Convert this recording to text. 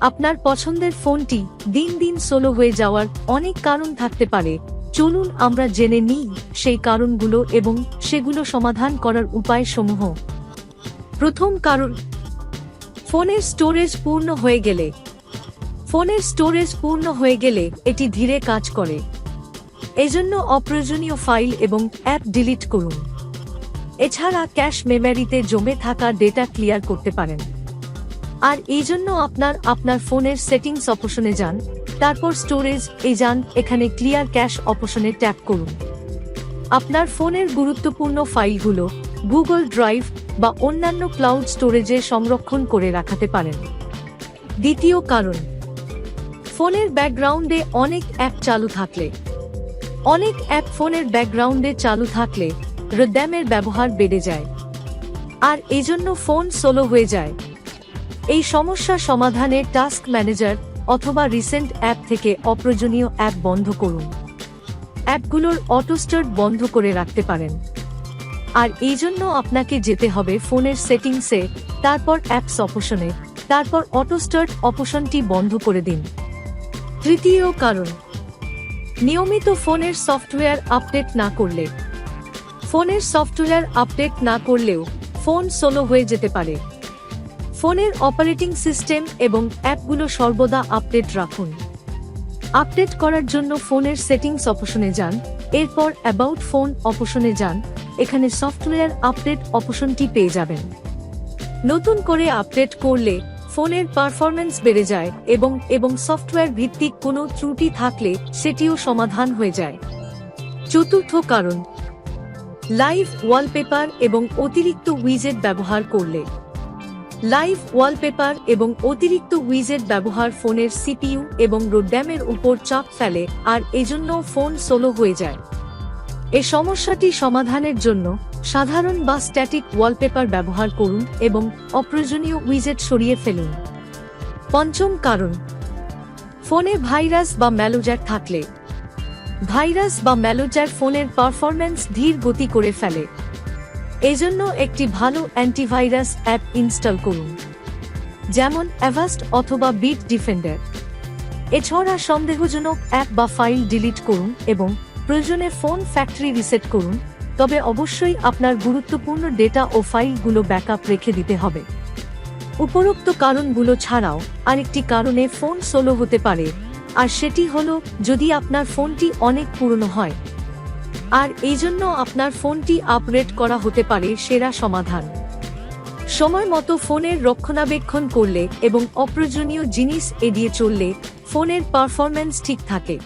আপনার পছন্দের ফোনটি দিন দিন সোলো হয়ে যাওয়ার অনেক কারণ থাকতে পারে। চলুন আমরা জেনে নিই সেই কারণগুলো এবং সেগুলো সমাধান করার উপায় সমূহ প্রথম কারণ, ফোনের স্টোরেজ পূর্ণ হয়ে গেলে। ফোনের স্টোরেজ পূর্ণ হয়ে গেলে এটি ধীরে কাজ করে। এজন্য অপ্রয়োজনীয় ফাইল এবং অ্যাপ ডিলিট করুন। এছাড়া ক্যাশ মেমোরিতে জমে থাকা ডেটা ক্লিয়ার করতে পারেন। আর এই জন্য আপনার আপনার ফোনের সেটিংস অপশনে যান, তারপর স্টোরেজ এই যান এখানে ক্লিয়ার ক্যাশ অপশনে ট্যাপ করুন। আপনার ফোনের গুরুত্বপূর্ণ ফাইলগুলো গুগল ড্রাইভ বা অন্যান্য ক্লাউড স্টোরেজে সংরক্ষণ করে রাখাতে পারেন। দ্বিতীয় কারণ, ফোনের ব্যাকগ্রাউন্ডে অনেক অ্যাপ চালু থাকলে, অনেক অ্যাপ ফোনের ব্যাকগ্রাউন্ডে চালু থাকলে রদ্যামের ব্যবহার বেড়ে যায়। আর এজন্য ফোন সোলো হয়ে যায়। এই সমস্যা সমাধানে টাস্ক ম্যানেজার অথবা রিসেন্ট অ্যাপ থেকে অপ্রয়োজনীয় অ্যাপ বন্ধ করুন। অ্যাপগুলোর অটোস্টার্ট বন্ধ করে রাখতে পারেন। আর এই জন্য আপনাকে যেতে হবে ফোনের সেটিংসে, তারপর অ্যাপস অপশনে, তারপর অটোস্টার্ট অপশনটি বন্ধ করে দিন। তৃতীয় কারণ, নিয়মিত ফোনের সফটওয়্যার আপডেট না করলে ফোনের সফটওয়্যার আপডেট না করলেও ফোন সোলো হয়ে যেতে পারে। ফোনের অপারেটিং সিস্টেম এবং অ্যাপগুলো সর্বদা আপডেট রাখুন। আপডেট করার জন্য ফোনের সেটিংস অপশনে যান, এরপর অ্যাবাউট ফোন অপশনে যান, এখানে সফটওয়্যার আপডেট অপশনটি পেয়ে যাবেন। নতুন করে আপডেট করলে ফোনের পারফরম্যান্স বেড়ে যায় এবং এবং সফটওয়্যার ভিত্তিক কোনো ত্রুটি থাকলে সেটিও সমাধান হয়ে যায়। চতুর্থ কারণ লাইভ ওয়ালপেপার এবং অতিরিক্ত উইজেট ব্যবহার করলে। লাইভ ওয়ালপেপার এবং অতিরিক্ত উইজেট ব্যবহার ফোনের সিপিইউ এবং রোড্যামের উপর চাপ ফেলে আর এজন্য ফোন সোলো হয়ে যায়। এ সমস্যাটি সমাধানের জন্য সাধারণ বা স্ট্যাটিক ওয়ালপেপার ব্যবহার করুন এবং অপ্রয়োজনীয় উইজেট সরিয়ে ফেলুন। পঞ্চম কারণ, ফোনে ভাইরাস বা ম্যালোজ্যার থাকলে ভাইরাস বা ম্যালোজ্যার ফোনের পারফরম্যান্স ধীর গতি করে ফেলে। এজন্য একটি ভালো অ্যান্টিভাইরাস অ্যাপ ইনস্টল করুন। যেমন অ্যাভাস্ট অথবা বিট ডিফেন্ডার। এছাড়া সন্দেহজনক অ্যাপ বা ফাইল ডিলিট করুন এবং প্রয়োজনে ফোন ফ্যাক্টরি রিসেট করুন, তবে অবশ্যই আপনার গুরুত্বপূর্ণ ডেটা ও ফাইলগুলো ব্যাকআপ রেখে দিতে হবে। উপরোক্ত কারণগুলো ছাড়াও আরেকটি কারণে ফোন সোলো হতে পারে। আর সেটি হল যদি আপনার ফোনটি অনেক পুরনো হয়। আর এই জন্য আপনার ফোনটি আপগ্রেড করা হতে পারে সেরা সমাধান। সময় মতো ফোনের রক্ষণাবেক্ষণ করলে এবং অপ্রয়োজনীয় জিনিস এড়িয়ে চললে ফোনের পারফরম্যান্স ঠিক থাকে।